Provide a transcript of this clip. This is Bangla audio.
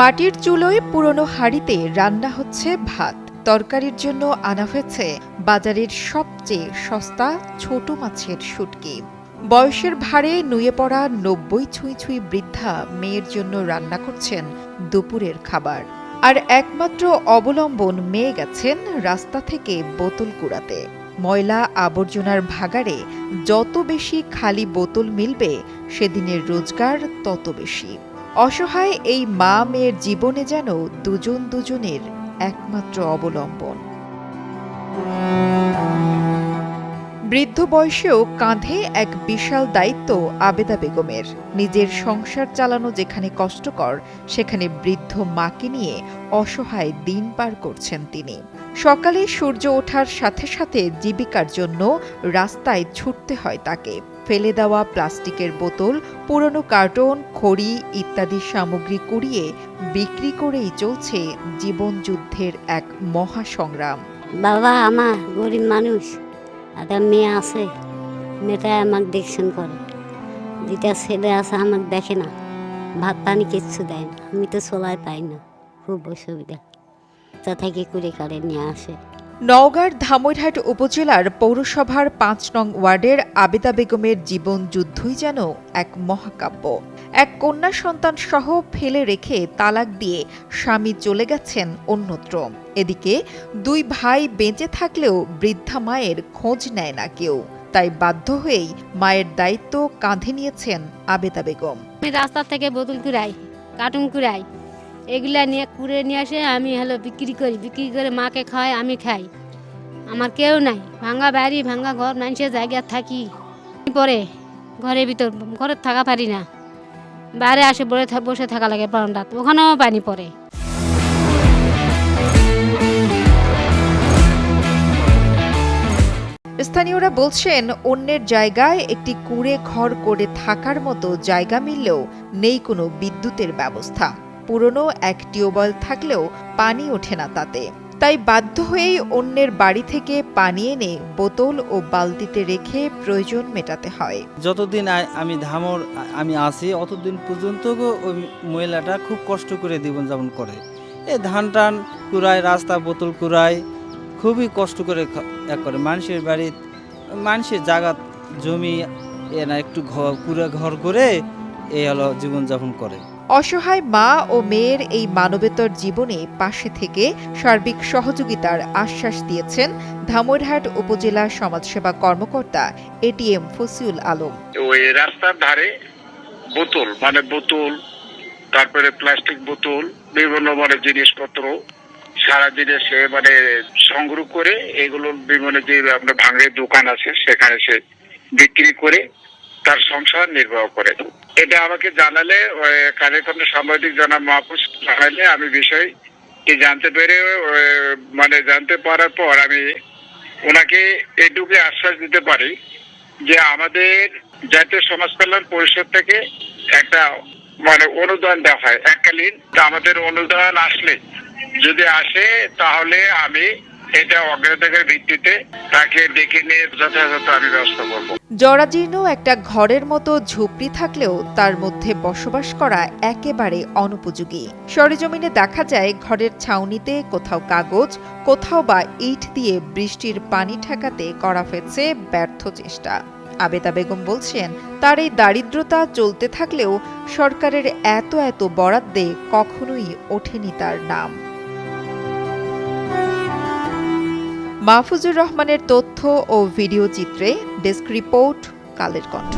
মাটির চুলোয় পুরনো হাঁড়িতে রান্না হচ্ছে ভাত। তরকারির জন্য আনা হয়েছে বাজারের সবচেয়ে সস্তা ছোট মাছের শুটকি। বয়সের ভারে নুয়ে পড়া নব্বই ছুঁই ছুঁই বৃদ্ধা মেয়ের জন্য রান্না করছেন দুপুরের খাবার। আর একমাত্র অবলম্বন মেয়ে গেছেন রাস্তা থেকে বোতল কুড়াতে। ময়লা আবর্জনার ভাগাড়ে যত বেশি খালি বোতল মিলবে, সেদিনের রোজগার তত বেশি। অসহায় এই মা মেয়ের জীবনে যেন দুজন দুজনের একমাত্র অবলম্বন। বৃদ্ধ বয়সেও কাঁধে এক বিশাল দায়িত্ব আবেদা বেগমের। নিজের সংসার চালানো যেখানে কষ্টকর, সেখানে বৃদ্ধ মাকে নিয়ে অসহায় দিন পার করছেন তিনি। সকালে সূর্য ওঠার সাথে সাথে জীবিকার জন্য রাস্তায় ছুটতে হয় তাকে। ফেলে দেওয়া প্লাস্টিকের বোতল, পুরনো কার্টন, খড়ি ইত্যাদি সামগ্রী কুড়িয়ে বিক্রি করেই চলছে জীবন যুদ্ধের এক মহাসংগ্রাম। বাবা আমার গরিব মানুষ একটা মেয়ে আছে, মেয়েটা আমাকে দেখছেন করে। যেটা ছেলে আছে, আমাকে দেখে না। ভাত, পানি কিচ্ছু দেয় না। আমি তো চলাই পাই না। খুব অসুবিধা। তা থেকে কুড়ে কারে নিয়ে আসে। নওগাঁর ধামইরহাট উপজেলার পৌরসভার পাঁচ নং ওয়ার্ডের আবেদা বেগমের জীবন যুদ্ধই যেন এক মহাকাব্য। এক কন্যা সন্তান সহ ফেলে রেখে তালাক দিয়ে স্বামী চলে গেছেন অন্যত্র। এদিকে দুই ভাই বেঁচে থাকলেও বৃদ্ধা মায়ের খোঁজ নেয় না কেউ। তাই বাধ্য হয়েই মায়ের দায়িত্ব কাঁধে নিয়েছেন আবেদা বেগম। রাস্তা থেকে বোতল কুড়াই, কার্টুন কুড়াই এগুলা নিয়ে কুড়ে নিয়ে আসে আমি হলো বিক্রি করি, বিক্রি করে মাকে খাওয়াই, আমি খাই। আমার কেউ নাই ভাঙ্গা বাড়ি ভাঙ্গা ঘর, মানুষের জায়গায় থাকি। পরে ঘরের ভিতর, ঘরে থাকা পারি না। বাইরে আসে, বসে বসে থাকা লাগে বারান্দা, ওখানেও পানি পড়ে। স্থানীয়রা বলছেন, অন্যের জায়গায় একটি কুঁড়ে ঘর করে থাকার মতো জায়গা মিললেও নেই কোনো বিদ্যুতের ব্যবস্থা। পুরনো এক টিউবওয়েল থাকলেও পানি ওঠে না তাতে। তাই বাধ্য হয়েই অন্যের বাড়ি থেকে পানি এনে বোতল ও বালতিতে রেখে প্রয়োজন মেটাতে হয়। যতদিন আমি ধামর, আমি আছি, অতদিন পর্যন্ত ওই মহিলাটা খুব কষ্ট করে জীবনযাপন করে। এ ধান টান কুড়ায়, রাস্তা বোতল কুড়ায়, খুবই কষ্ট করে এক করে। মানুষের বাড়ি, মানুষের জায়গা, জমি এ না একটু ঘর কুড়ে ঘর করে এ হলো জীবনযাপন করে। অসহায় মা ও মেয়ের এই মানবেতর জীবনে পাশে থেকে সার্বিক সহযোগিতার আশ্বাস দিয়েছেন ধামইরহাট উপজেলা সমাজসেবা কর্মকর্তা এটিএম ফসিউল আলম। ওই রাস্তার ধারে বোতল মানে বোতল, তারপরে প্লাস্টিক বোতল, বিভিন্ন মানে জিনিসপত্র সারাদিনে সে মানে সংগ্রহ করে, এগুলো বিভিন্ন যে আপনার ভাঙের দোকান আছে, সেখানে সে বিক্রি করে তার সংসার নির্বাহ করে। এটা আমাকে জানালে, ওই কালেকন্দ সাংবাদিক জনাব মাহফুজ জানালে আমি বিষয় জানতে পেরে মানে জানতে পারার পর আমি ওনাকে এটুকু আশ্বাস দিতে পারি যে আমাদের জাতীয় সমাজ কল্যাণ পরিষদ থেকে একটা মানে অনুদান দেওয়া হয় এককালীন। আমাদের অনুদান আসলে, যদি আসে তাহলে আমি এটা অগ্রাধিকার ভিত্তিতে তাকে নিয়ে যথাযথ আমি ব্যবস্থা করব। জরাজীর্ণ একটা ঘরের মতো ঝুপড়ি থাকলেও তার মধ্যে বসবাস করা একেবারে অনুপযোগী। সরেজমিনে দেখা যায় ঘরের ছাউনিতে কোথাও কাগজ, কোথাও বা ইট দিয়ে বৃষ্টির পানি ঠেকাতে করা হয়েছে ব্যর্থ চেষ্টা। আবেদা বেগম বলছেন, তার এই দারিদ্রতা চলতে থাকলেও সরকারের এত এত বরাদ্দে কখনোই ওঠেনি তার নাম। মাহফুজুর রহমানের তথ্য ও ভিডিও চিত্রে ডেস্ক রিপোর্ট কালের কণ্ঠ।